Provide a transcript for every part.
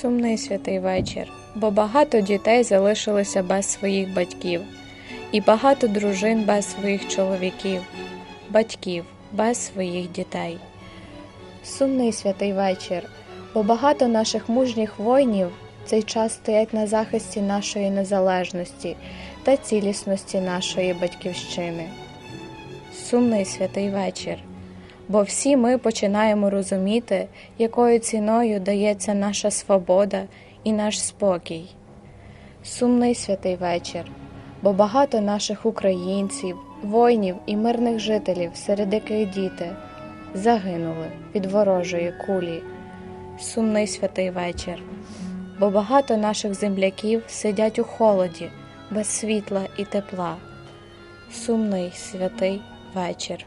Сумний святий вечір, бо багато дітей залишилося без своїх батьків, і багато дружин без своїх чоловіків, батьків без своїх дітей. Сумний святий вечір, бо багато наших мужніх воїнів цей час стоять на захисті нашої незалежності та цілісності нашої батьківщини. Сумний святий вечір, бо всі ми починаємо розуміти, якою ціною дається наша свобода і наш спокій. Сумний святий вечір, бо багато наших українців, воїнів і мирних жителів, серед яких діти, загинули від ворожої кулі. Сумний святий вечір, бо багато наших земляків сидять у холоді, без світла і тепла. Сумний святий вечір.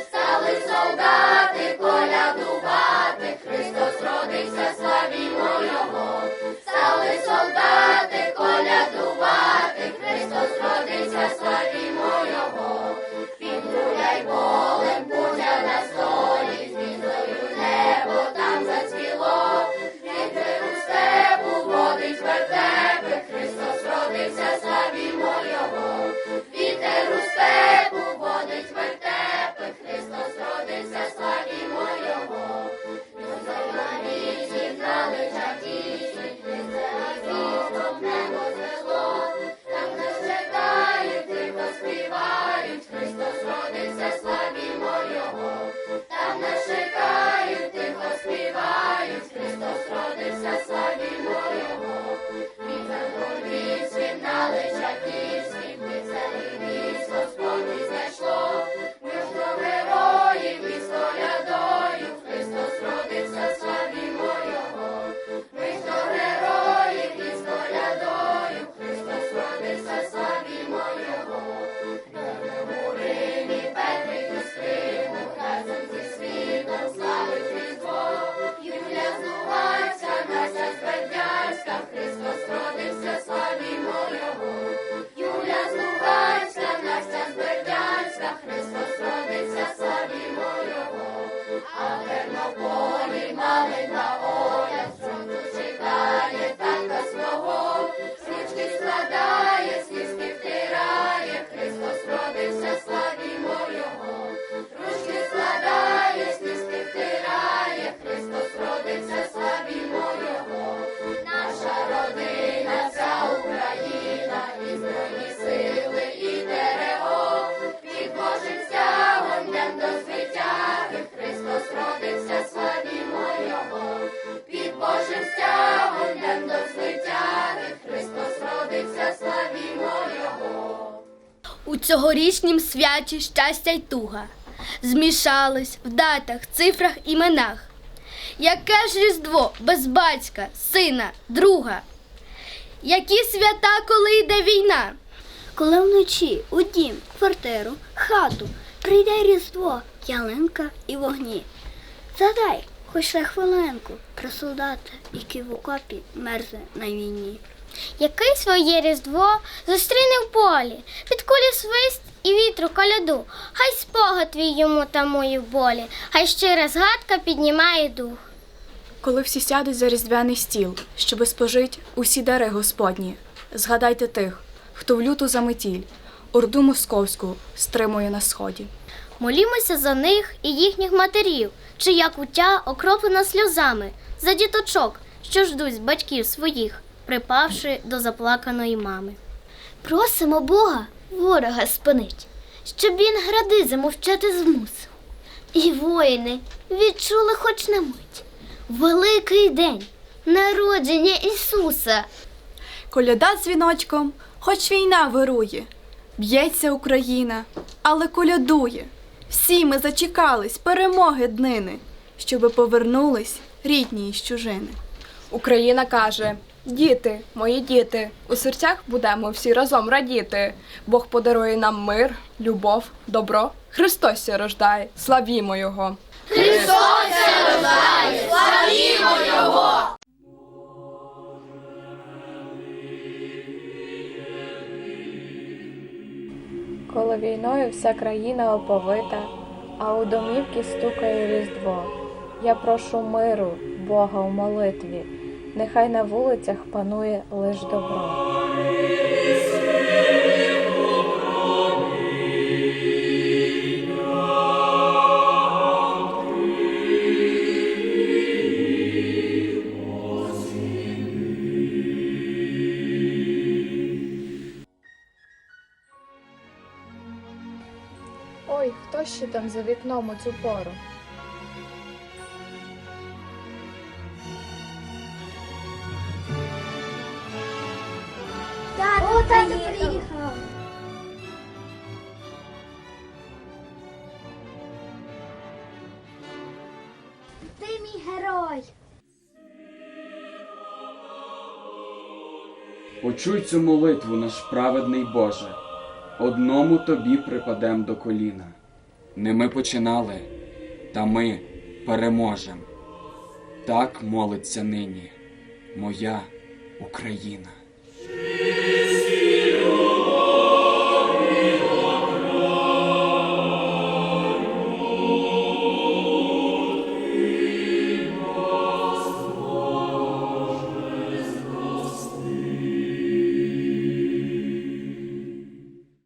стали солдати колядувати, Христос родився, славімо У цьогорічнім святі щастя й туга змішались в датах, цифрах, іменах. Яке ж різдво без батька, сина, друга? Які свята, коли йде війна? Коли вночі у дім, квартиру, хату прийде різдво, ялинка і вогні. Задай хоч на хвилинку про солдата, який в окопі мерзне на війні. Який своє різдво зустріне в полі, під кулі свист і вітру коляду. Хай спогад твій йому тамує в болі, хай щира згадка піднімає дух. Коли всі сядуть за різдвяний стіл, щоби спожить усі дари Господні, згадайте тих, хто в люту заметіль, орду московську стримує на сході. Молімося за них і їхніх матерів, чия куття окроплена сльозами, за діточок, що ждуть батьків своїх, припавши до заплаканої мами. Просимо Бога ворога спинить, щоб він гради замовчати змусив. І воїни відчули хоч на мить великий день народження Ісуса. Коляда дзвіночком хоч війна вирує, б'ється Україна, але колядує. Всі ми зачекались перемоги днини, щоби повернулись рідні із чужини. Україна каже: Діти, мої діти, у серцях будемо всі разом радіти. Бог подарує нам мир, любов, добро. Христос ся рождає, славімо Його! Коли війною вся країна оповита, а у домівки стукає різдво. Я прошу миру, Бога у молитві, нехай на вулицях панує лиш добро. Ой, хто ще там за вікном у цю пору? Почуй цю молитву, наш праведний Боже, одному тобі припадем до коліна. Не ми починали, та ми переможем. Так молиться нині моя Україна.